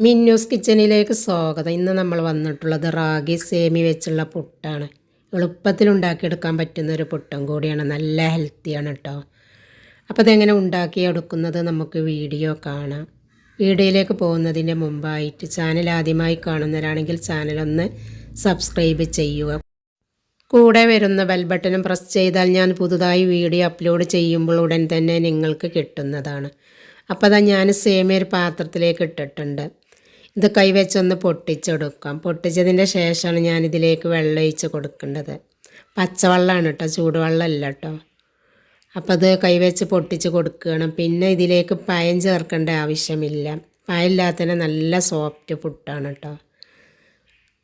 മിന്നൂസ് കിച്ചണിലേക്ക് സ്വാഗതം. ഇന്ന് നമ്മൾ വന്നിട്ടുള്ളത് റാഗി സേമി വെച്ചുള്ള പുട്ടാണ്. എളുപ്പത്തിൽ ഉണ്ടാക്കിയെടുക്കാൻ പറ്റുന്ന ഒരു പുട്ടും കൂടിയാണ്. നല്ല ഹെൽത്തിയാണ് കേട്ടോ അപ്പോൾ അതെങ്ങനെ ഉണ്ടാക്കിയെടുക്കുന്നത് നമുക്ക് വീഡിയോ കാണാം. വീഡിയോയിലേക്ക് പോകുന്നതിന്റെ മുമ്പായിട്ട് ചാനൽ ആദ്യമായി കാണുന്നവരാണെങ്കിൽ ചാനലൊന്ന് സബ്സ്ക്രൈബ് ചെയ്യുക. കൂടെ വരുന്ന ബെൽ ബട്ടണും പ്രസ് ചെയ്താൽ ഞാൻ പുതുതായി വീഡിയോ അപ്ലോഡ് ചെയ്യുമ്പോൾ ഉടൻ തന്നെ നിങ്ങൾക്ക് കിട്ടുന്നതാണ്. അപ്പോൾ അതാ ഞാൻ സേമിയ ഒരു പാത്രത്തിലേക്ക് ഇട്ടിട്ടുണ്ട്. ഇത് കൈവച്ചൊന്ന് പൊട്ടിച്ചെടുക്കാം. പൊട്ടിച്ചതിന്റെ ശേഷമാണ് ഞാനിതിലേക്ക് വെള്ളം ഒഴിച്ച് കൊടുക്കേണ്ടത്. പച്ചവെള്ളമാണ് കേട്ടോ ചൂടുവെള്ളമല്ല കേട്ടോ. അപ്പോൾ അത് കൈവച്ച് പൊട്ടിച്ച് കൊടുക്കണം പിന്നെ ഇതിലേക്ക് പയം ചേർക്കേണ്ട ആവശ്യമില്ല. പയമില്ലാത്തതിന് നല്ല സോഫ്റ്റ് പുട്ടാണ് കേട്ടോ.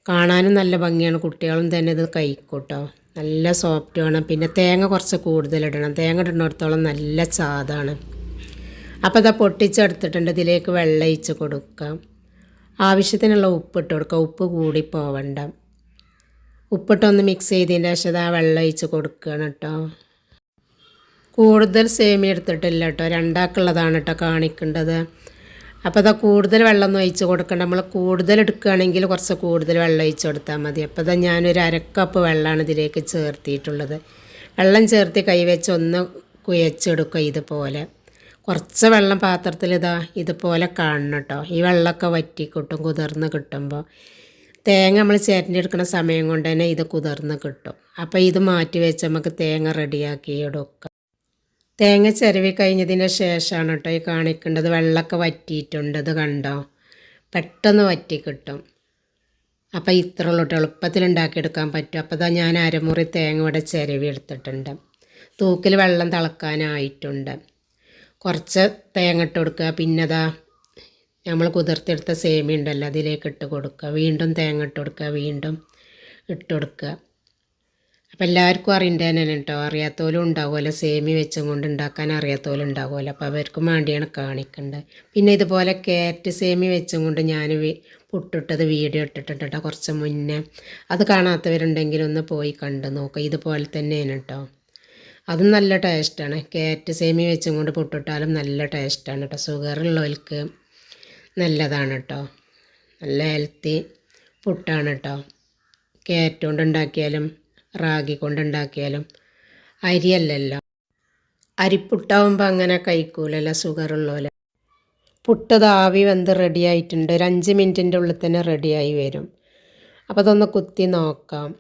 കാണാനും നല്ല ഭംഗിയാണ്. കുട്ടികളും തന്നെ ഇത് കഴിക്കൂട്ടോ നല്ല സോഫ്റ്റ് ആണ്. പിന്നെ തേങ്ങ കുറച്ച് കൂടുതലിടണം. തേങ്ങ ഇടുന്നിടത്തോളം നല്ല ചാതാണ് അപ്പോൾ ഇതാ പൊട്ടിച്ചെടുത്തിട്ടുണ്ട്. ഇതിലേക്ക് വെള്ളം ഒഴിച്ച് കൊടുക്കാം. ആവശ്യത്തിനുള്ള ഉപ്പ് ഇട്ട് കൊടുക്കുക. ഉപ്പ് കൂടി പോവണ്ട ഉപ്പിട്ടൊന്ന് മിക്സ് ചെയ്തതിന്റെ ശേഷം ആ വെള്ളം ഒഴിച്ച് കൊടുക്കുകയാണ് കേട്ടോ കൂടുതൽ സേമി എടുത്തിട്ടില്ല കേട്ടോ രണ്ടാക്കുള്ളതാണ് കേട്ടോ കാണിക്കേണ്ടത്. അപ്പോൾ അതാ കൂടുതൽ വെള്ളം ഒഴിച്ച് കൊടുക്കണ്ട. നമ്മൾ കൂടുതൽ എടുക്കുകയാണെങ്കിൽ കുറച്ച് കൂടുതൽ വെള്ളം ഒഴിച്ച് കൊടുത്താൽ മതി. അപ്പോൾ അതാ ഞാനൊരു അരക്കപ്പ് വെള്ളമാണ് ഇതിലേക്ക് ചേർത്തിയിട്ടുള്ളത്. വെള്ളം ചേർത്ത് കൈവച്ച് ഒന്ന് കുഴച്ചെടുക്കുക ഇതുപോലെ. കുറച്ച് വെള്ളം പാത്രത്തിൽ ഇതാ ഇതുപോലെ കാണണം കേട്ടോ. ഈ വെള്ളമൊക്കെ വറ്റി കിട്ടും കുതിർന്ന് കിട്ടുമ്പോൾ. തേങ്ങ നമ്മൾ ചേരഞ്ഞെടുക്കുന്ന സമയം കൊണ്ട് തന്നെ ഇത് കുതിർന്ന് കിട്ടും. അപ്പോൾ ഇത് മാറ്റി വെച്ച് നമുക്ക് തേങ്ങ റെഡിയാക്കി എടുക്കാം. തേങ്ങ ചിരവി കഴിഞ്ഞതിന് ശേഷമാണ് കേട്ടോ ഈ കാണിക്കേണ്ടത്. വെള്ളമൊക്കെ വറ്റിയിട്ടുണ്ട് ഇത് കണ്ടോ? പെട്ടെന്ന് വറ്റി കിട്ടും അപ്പോൾ ഇത്ര ഉള്ളൂ കേട്ടോ. എളുപ്പത്തിൽ ഉണ്ടാക്കിയെടുക്കാൻ പറ്റും. അപ്പോൾ ഇതാ ഞാൻ അരമുറി തേങ്ങ ഇവിടെ ചിരവി എടുത്തിട്ടുണ്ട്. തൂക്കിൽ വെള്ളം തിളക്കാനായിട്ടുണ്ട്. കുറച്ച് തേങ്ങ ഇട്ട് കൊടുക്കുക. പിന്നെ അതാ നമ്മൾ കുതിർത്തെടുത്ത സേമി ഉണ്ടല്ലോ അതിലേക്ക് ഇട്ട് കൊടുക്കുക. വീണ്ടും തേങ്ങ ഇട്ട് കൊടുക്കുക വീണ്ടും ഇട്ട് കൊടുക്കുക. അപ്പോൾ എല്ലാവർക്കും അറിയേണ്ട തന്നെ കേട്ടോ. അറിയാത്തോലും ഉണ്ടാവുമല്ലോ. സേമി വെച്ചും കൊണ്ട് ഉണ്ടാക്കാൻ അറിയാത്തോലും ഉണ്ടാവുമല്ലോ. അപ്പോൾ അവർക്കും വേണ്ടിയാണ് കാണിക്കേണ്ടത്. പിന്നെ ഇതുപോലെ കാരറ്റ് സേമി വെച്ചും കൊണ്ട് ഞാൻ പുട്ടിട്ടത് വീഡിയോ ഇട്ടിട്ടുണ്ട് കേട്ടോ. കുറച്ച് മുന്നേ. അത് കാണാത്തവരുണ്ടെങ്കിൽ ഒന്ന് പോയി കണ്ട് നോക്കുക ഇതുപോലെ തന്നെയാണ് കേട്ടോ. അതും നല്ല ടേസ്റ്റാണ്. കാരറ്റ് സേമി വെച്ചും കൊണ്ട് പൊട്ടിട്ടാലും നല്ല ടേസ്റ്റാണ് കേട്ടോ ഷുഗറുള്ളവർക്ക് നല്ലതാണ് കേട്ടോ നല്ല ഹെൽത്തി പുട്ടാണ് കേട്ടോ കാരറ്റ് കൊണ്ട് ഉണ്ടാക്കിയാലും റാഗി കൊണ്ട് ഉണ്ടാക്കിയാലും അരിയല്ലല്ലോ. അരിപ്പുട്ടാവുമ്പോൾ അങ്ങനെ കഴിക്കൂലല്ലോ ഷുഗറുള്ളപോലെ പുട്ടത് ആവി വെന്ത് റെഡി ആയിട്ടുണ്ട് ഒരു അഞ്ച് മിനിറ്റിന്റെ ഉള്ളിൽ തന്നെ റെഡിയായി വരും. അപ്പോൾ അതൊന്ന് കുത്തി നോക്കാം.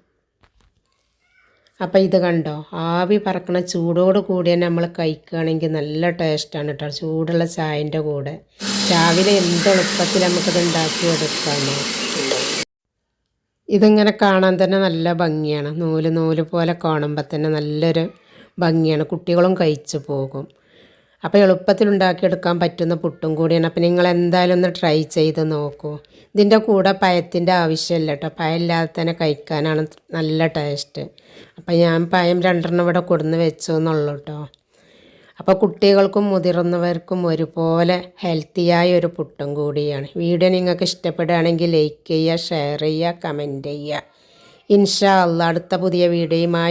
അപ്പോൾ ഇത് കണ്ടോ? ആവി പറക്കണ ചൂടോട് കൂടി നമ്മൾ കഴിക്കുകയാണെങ്കിൽ നല്ല ടേസ്റ്റാണ് കേട്ടോ ചൂടുള്ള ചായന്റെ കൂടെ. രാവിലെ എന്ത് എളുപ്പത്തിൽ നമുക്കത് ഉണ്ടാക്കി എടുക്കാമോ ഇതിങ്ങനെ കാണാൻ തന്നെ നല്ല ഭംഗിയാണ്. നൂൽ നൂൽ പോലെ കാണുമ്പോൾ തന്നെ നല്ലൊരു ഭംഗിയാണ്. കുട്ടികളും കഴിച്ചു പോകും. അപ്പോൾ എളുപ്പത്തിൽ ഉണ്ടാക്കിയെടുക്കാൻ പറ്റുന്ന പുട്ടും കൂടിയാണ്. അപ്പോൾ നിങ്ങൾ എന്തായാലും ഒന്ന് ട്രൈ ചെയ്ത് നോക്കൂ. ഇതിന്റെ കൂടെ പഴത്തിന്റെ ആവശ്യമില്ല കേട്ടോ പഴമില്ലാതെ തന്നെ കഴിക്കാനാണ് നല്ല ടേസ്റ്റ് അപ്പോൾ ഞാൻ പഴം രണ്ടെണ്ണം ഇവിടെ കൊടുന്ന് വെച്ചു എന്നുള്ളൂ കേട്ടോ അപ്പോൾ കുട്ടികൾക്കും മുതിർന്നവർക്കും ഒരുപോലെ ഹെൽത്തിയായ ഒരു പുട്ടും കൂടിയാണ്. വീഡിയോ നിങ്ങൾക്ക് ഇഷ്ടപ്പെടുകയാണെങ്കിൽ ലൈക്ക് ചെയ്യുക ഷെയർ ചെയ്യുക കമന്റ് ചെയ്യുക. ഇൻഷാ അല്ല അടുത്ത പുതിയ വീഡിയോയുമായി